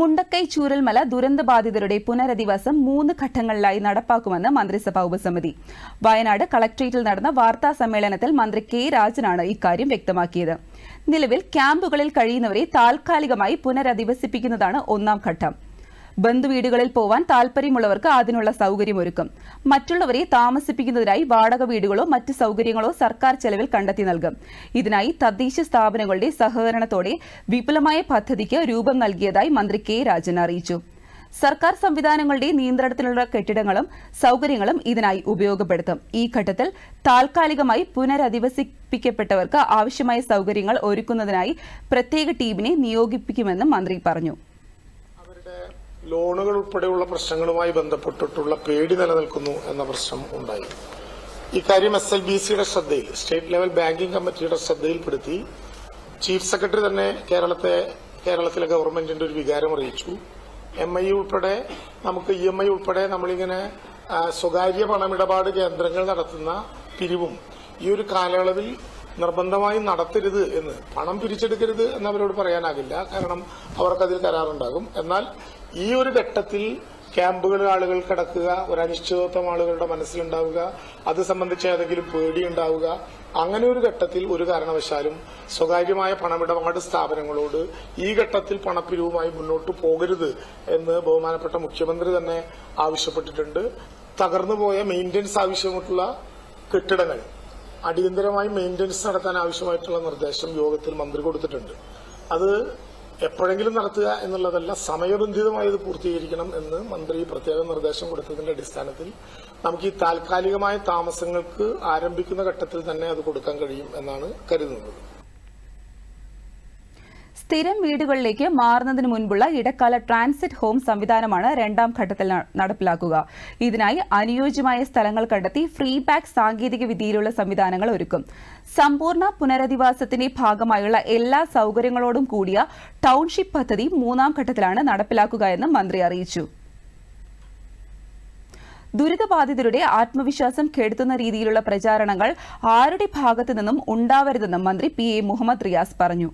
മുണ്ടക്കൈ ചൂരൽമല ദുരന്തബാധിതരുടെ പുനരധിവാസം മൂന്ന് ഘട്ടങ്ങളിലായി നടപ്പാക്കുമെന്ന് മന്ത്രിസഭാ ഉപസമിതി. വയനാട് കളക്ട്രേറ്റിൽ നടന്ന വാർത്താ സമ്മേളനത്തിൽ മന്ത്രി കെ രാജനാണ് ഇക്കാര്യം വ്യക്തമാക്കിയത്. നിലവിൽ ക്യാമ്പുകളിൽ കഴിയുന്നവരെ താൽക്കാലികമായി പുനരധിവസിപ്പിക്കുന്നതാണ് ഒന്നാം ഘട്ടം. ബന്ധുവീടുകളിൽ പോവാൻ താൽപര്യമുള്ളവർക്ക് അതിനുള്ള സൗകര്യമൊരുക്കും. മറ്റുള്ളവരെ താമസിപ്പിക്കുന്നതിനായി വാടക വീടുകളോ മറ്റ് സൗകര്യങ്ങളോ സർക്കാർ ചെലവിൽ കണ്ടെത്തി നൽകും. ഇതിനായി തദ്ദേശ സ്ഥാപനങ്ങളുടെ സഹകരണത്തോടെ വിപുലമായ പദ്ധതിക്ക് രൂപം നൽകിയതായി മന്ത്രി കെ രാജൻ അറിയിച്ചു. സർക്കാർ സംവിധാനങ്ങളുടെ നിയന്ത്രണത്തിലുള്ള കെട്ടിടങ്ങളും സൗകര്യങ്ങളും ഇതിനായി ഉപയോഗപ്പെടുത്തും. ഈ ഘട്ടത്തിൽ താൽക്കാലികമായി പുനരധിവസിപ്പിക്കപ്പെട്ടവർക്ക് ആവശ്യമായ സൗകര്യങ്ങൾ ഒരുക്കുന്നതിനായി പ്രത്യേക ടീമിനെ നിയോഗിപ്പിക്കുമെന്നും മന്ത്രി പറഞ്ഞു. ലോണുകൾ ഉൾപ്പെടെയുള്ള പ്രശ്നങ്ങളുമായി ബന്ധപ്പെട്ടിട്ടുള്ള പേടി നിലനിൽക്കുന്നു എന്ന പ്രശ്നം ഉണ്ടായി. ഇക്കാര്യം എസ് എൽ ബി സിയുടെ ശ്രദ്ധയിൽ സ്റ്റേറ്റ് ലെവൽ ബാങ്കിംഗ് കമ്മിറ്റിയുടെ ശ്രദ്ധയിൽപ്പെടുത്തി ചീഫ് സെക്രട്ടറി തന്നെ കേരളത്തെ കേരളത്തിലെ ഗവൺമെന്റിന്റെ ഒരു വികാരം അറിയിച്ചു. എം ഐ ഉൾപ്പെടെ നമുക്ക് ഇ എം ഐ ഉൾപ്പെടെ നമ്മളിങ്ങനെ സ്വകാര്യ പണമിടപാട് കേന്ദ്രങ്ങൾ നടത്തുന്ന പിരിവും ഈ ഒരു കാലയളവിൽ നിർബന്ധമായും നടത്തരുത് എന്ന്. പണം പിരിച്ചെടുക്കരുത് എന്ന് അവരോട് പറയാനാകില്ല. കാരണം അവർക്കതിൽ കരാറുണ്ടാകും. എന്നാൽ ഈ ഒരു ഘട്ടത്തിൽ ക്യാമ്പുകളിൽ ആളുകൾ കിടക്കുക ഒരു അനിശ്ചിതത്വം ആളുകളുടെ മനസ്സിലുണ്ടാവുക അത് സംബന്ധിച്ച് ഏതെങ്കിലും പേടിയുണ്ടാവുക അങ്ങനെ ഒരു ഘട്ടത്തിൽ ഒരു കാരണവശാലും സ്വകാര്യമായ പണമിടപാട് സ്ഥാപനങ്ങളോട് ഈ ഘട്ടത്തിൽ പണപ്പിരിവുമായി മുന്നോട്ട് പോകരുത് എന്ന് ബഹുമാനപ്പെട്ട മുഖ്യമന്ത്രി തന്നെ ആവശ്യപ്പെട്ടിട്ടുണ്ട്. തകർന്നുപോയ മെയിന്റനൻസ് ആവശ്യമായിട്ടുള്ള കെട്ടിടങ്ങൾ അടിയന്തരമായി മെയിന്റനൻസ് നടത്താൻ ആവശ്യമായിട്ടുള്ള നിർദ്ദേശം യോഗത്തിൽ മന്ത്രി കൊടുത്തിട്ടുണ്ട്. അത് എപ്പോഴെങ്കിലും നടത്തുക എന്നുള്ളതല്ല സമയബന്ധിതമായി ഇത് പൂർത്തീകരിക്കണം എന്ന് മന്ത്രി പ്രത്യേക നിർദ്ദേശം കൊടുത്തതിന്റെ അടിസ്ഥാനത്തിൽ നമുക്ക് ഈ താൽക്കാലികമായ താമസങ്ങൾക്ക് ആരംഭിക്കുന്ന ഘട്ടത്തിൽ തന്നെ അത് കൊടുക്കാൻ കഴിയും എന്നാണ് കരുതുന്നത്. സ്ഥിരം വീടുകളിലേക്ക് മാറുന്നതിന് മുൻപുള്ള ഇടക്കാല ട്രാൻസിറ്റ് ഹോം സംവിധാനമാണ് രണ്ടാം ഘട്ടത്തിൽ നടപ്പിലാക്കുക. ഇതിനായി അനുയോജ്യമായ സ്ഥലങ്ങൾ കണ്ടെത്തി ഫ്രീ ബാക്ക് സാങ്കേതിക വിദ്യയിലുള്ള സംവിധാനങ്ങൾ ഒരുക്കും. സമ്പൂർണ പുനരധിവാസത്തിന്റെ ഭാഗമായുള്ള എല്ലാ സൗകര്യങ്ങളോടും കൂടിയ ടൌൺഷിപ്പ് പദ്ധതി മൂന്നാം ഘട്ടത്തിലാണ് നടപ്പിലാക്കുക എന്ന് മന്ത്രി അറിയിച്ചു. ദുരിതബാധിതരുടെ ആത്മവിശ്വാസം കെടുത്തുന്ന രീതിയിലുള്ള പ്രചാരണങ്ങൾ ആരുടെ ഭാഗത്തു നിന്നും ഉണ്ടാവരുതെന്നും മന്ത്രി പി എ മുഹമ്മദ് റിയാസ് പറഞ്ഞു.